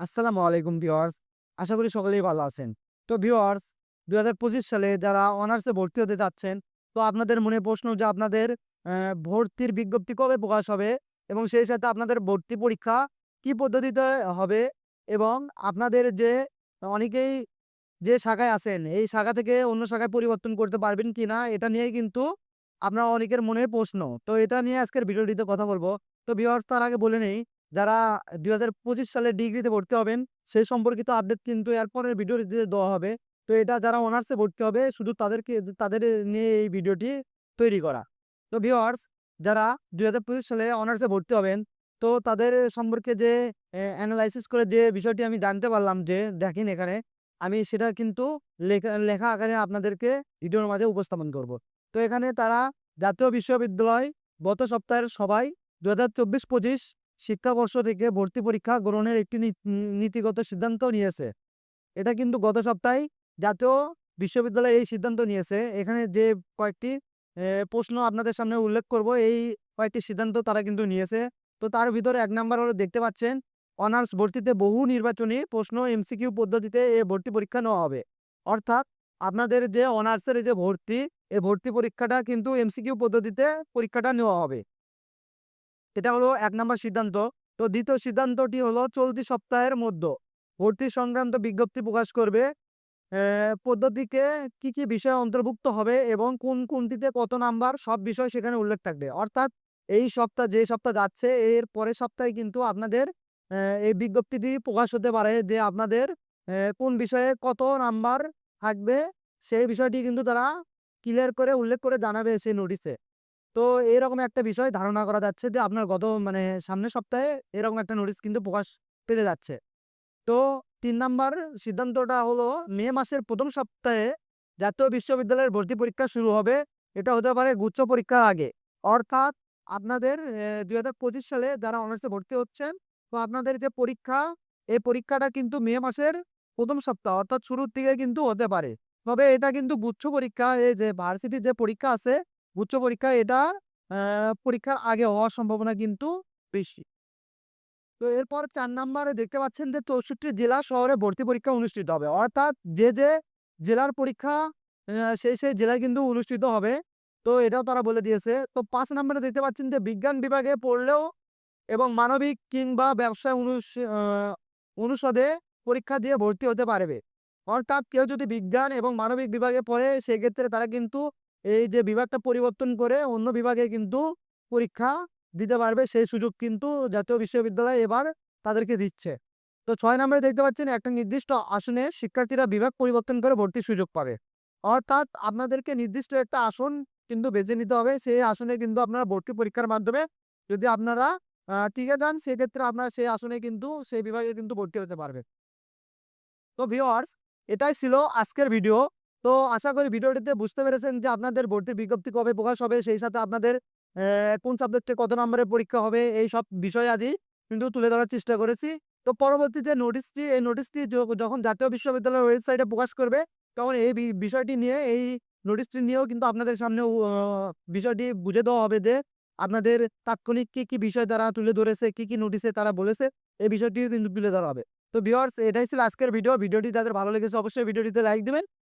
আসসালামু আলাইকুম ভিউয়ার্স, আশা করি সকলেই ভালো আছেন। তো ভিওয়ার্স দুই হাজার পঁচিশ সালে যারা অনার্সে ভর্তি হতে যাচ্ছেন, তো আপনাদের মনে প্রশ্ন যে আপনাদের ভর্তির বিজ্ঞপ্তি কবে প্রকাশ হবে এবং সেই সাথে আপনাদের ভর্তি পরীক্ষা কি পদ্ধতিতে হবে এবং আপনাদের যে অনেকেই যে শাখায় আছেন, এই শাখা থেকে অন্য শাখায় পরিবর্তন করতে পারবেন কি না, এটা নিয়ে কিন্তু আপনার অনেকের মনে প্রশ্ন। তো এটা নিয়ে আজকের ভিডিওটিতে কথা বলব। তো ভিওয়ার্স তার আগে বলে নেই যারা দুই হাজার পঁচিশ সালে ডিগ্রিতে ভর্তি হবেন সেই সম্পর্কিত আপডেট কিন্তু এরপরের ভিডিওটিতে দেওয়া হবে। তো এটা যারা অনার্সে ভর্তি হবে, শুধু তাদেরকে, তাদের নিয়ে এই ভিডিওটি তৈরি করা। তো ভিওয়ার্স যারা দুই হাজার পঁচিশ সালে অনার্সে ভর্তি হবেন, তো তাদের সম্পর্কে যে অ্যানালাইসিস করে যে বিষয়টি আমি জানতে পারলাম যে, দেখেন এখানে, আমি সেটা কিন্তু লেখা লেখা আকারে আপনাদেরকে ভিডিওর মাঝে উপস্থাপন করব। তো এখানে তারা জাতীয় বিশ্ববিদ্যালয় গত সপ্তাহের সবাই দু হাজার চব্বিশ পঁচিশ শিক্ষাবর্ষ থেকে ভর্তি পরীক্ষা গ্রহণের একটি নীতিগত সিদ্ধান্ত নিয়েছে। এটা কিন্তু গত সপ্তাহে জাতীয় বিশ্ববিদ্যালয় এই সিদ্ধান্ত নিয়েছে। এখানে যে কয়েকটি প্রশ্ন আপনাদের সামনে উল্লেখ করব, এই কয়েকটি সিদ্ধান্ত তারা কিন্তু নিয়েছে। তো তার ভিতরে এক নাম্বার হলো দেখতে পাচ্ছেন, অনার্স ভর্তিতে বহু নির্বাচনী প্রশ্ন এমসিকিউ পদ্ধতিতে এ ভর্তি পরীক্ষা নেওয়া হবে। অর্থাৎ আপনাদের যে অনার্সের যে ভর্তি এই ভর্তি পরীক্ষাটা কিন্তু এমসিকিউ পদ্ধতিতে পরীক্ষাটা নেওয়া হবে। এটা হলো এক নম্বর সিদ্ধান্ত। তো দ্বিতীয় সিদ্ধান্তটি হলো চলতি সপ্তাহের মধ্যে। ভর্তি সংক্রান্ত বিজ্ঞপ্তি প্রকাশ করবে। পদ্ধতিকে কি কি বিষয় অন্তর্ভুক্ত হবে এবং কোন কোনটিতে কত নাম্বার, সব বিষয় সেখানে উল্লেখ থাকবে। অর্থাৎ এই সপ্তাহ, যে সপ্তাহ যাচ্ছে, এর পরের সপ্তাহে কিন্তু আপনাদের এই বিজ্ঞপ্তিটি প্রকাশ হতে পারে যে আপনাদের কোন বিষয়ে কত নাম্বার থাকবে, সেই বিষয়টি কিন্তু তারা ক্লিয়ার করে, উল্লেখ করে জানাবে সেই নোটিশে তো এরকম একটা বিষয় ধারণা করা যাচ্ছে যে আপনার গত মানে সামনের সপ্তাহে এরকম একটা নোটিশ কিন্তু প্রকাশ পেতে যাচ্ছে। তো তিন নাম্বার সিদ্ধান্তটা হলো মে মাসের প্রথম সপ্তাহে জাতীয় বিশ্ববিদ্যালয়ের ভর্তি পরীক্ষা শুরু হবে। এটা হতে পারে গুচ্ছ পরীক্ষার আগে। অর্থাৎ আপনাদের দুই হাজার পঁচিশ সালে যারা অনার্সে ভর্তি হচ্ছেন, তো আপনাদের যে পরীক্ষা, এই পরীক্ষাটা কিন্তু মে মাসের প্রথম সপ্তাহ, অর্থাৎ শুরুর দিকে কিন্তু হতে পারে। তবে এটা কিন্তু গুচ্ছ পরীক্ষা, এই যে ভার্সিটির যে পরীক্ষা আছে উচ্চ পরীক্ষা এটা পরীক্ষার আগে হওয়ার সম্ভাবনা কিন্তু বেশি। তো এরপর চার নাম্বারে দেখতে পাচ্ছেন যে চৌষট্টি জেলা শহরে ভর্তি পরীক্ষা অনুষ্ঠিত হবে। অর্থাৎ যে যে জেলার পরীক্ষা সেই সেই জেলায় কিন্তু অনুষ্ঠিত হবে। তো এটাও তারা বলে দিয়েছে। তো পাঁচ নাম্বারে দেখতে পাচ্ছেন যে বিজ্ঞান বিভাগে পড়লেও এবং মানবিক কিংবা ব্যবসা অনুষদে পরীক্ষা দিয়ে ভর্তি হতে পারবে। অর্থাৎ কেউ যদি বিজ্ঞান এবং মানবিক বিভাগে পড়ে, সেক্ষেত্রে তারা কিন্তু এই যে বিভাগটা পরিবর্তন করে অন্য বিভাগে কিন্তু পরীক্ষা দিতে পারবে, সেই সুযোগ কিন্তু জাতীয় বিশ্ববিদ্যালয় এবার তাদেরকে দিচ্ছে। তো ছয় নম্বরে দেখতে পাচ্ছেন, একটা নির্দিষ্ট আসনে শিক্ষার্থীরা বিভাগ পরিবর্তন করে ভর্তির সুযোগ পাবে। অর্থাৎ আপনাদেরকে নির্দিষ্ট একটা আসন কিন্তু বেছে নিতে হবে, সেই আসনে কিন্তু আপনারা ভর্তি পরীক্ষার মাধ্যমে যদি আপনারা টিকে যান, সেক্ষেত্রে আপনারা সেই আসনে কিন্তু, সেই বিভাগে কিন্তু ভর্তি হতে পারবে। তো ভিওয়ার্স এটাই ছিল আজকের ভিডিও তো আশা করি ভিডিওটিতে বুঝতে পেরেছেন যে আপনাদের ভর্তির বিজ্ঞপ্তি কবে প্রকাশ হবে, সেই সাথে আপনাদের কোন সাবজেক্টে কত নম্বরের পরীক্ষা হবে, এই সব বিষয় আদি কিন্তু তুলে ধরার চেষ্টা করেছি। তো পরবর্তীতে নোটিশটি, এই নোটিশটি যখন জাতীয় বিশ্ববিদ্যালয়ের ওয়েবসাইটে প্রকাশ করবে, তখন এই বিষয়টি নিয়ে, এই নোটিশটি নিয়েও কিন্তু আপনাদের সামনে বিষয়টি বুঝে দেওয়া হবে যে আপনাদের তাৎক্ষণিক কী কী বিষয় তারা তুলে ধরেছে, কী কী নোটিশে তারা বলেছে, এই বিষয়টিও কিন্তু তুলে ধরা হবে। তো ভিউয়ার্স, এটাই ছিল আজকের ভিডিও। ভিডিওটি যাদের ভালো লেগেছে অবশ্যই ভিডিওটিতে লাইক দিবেন।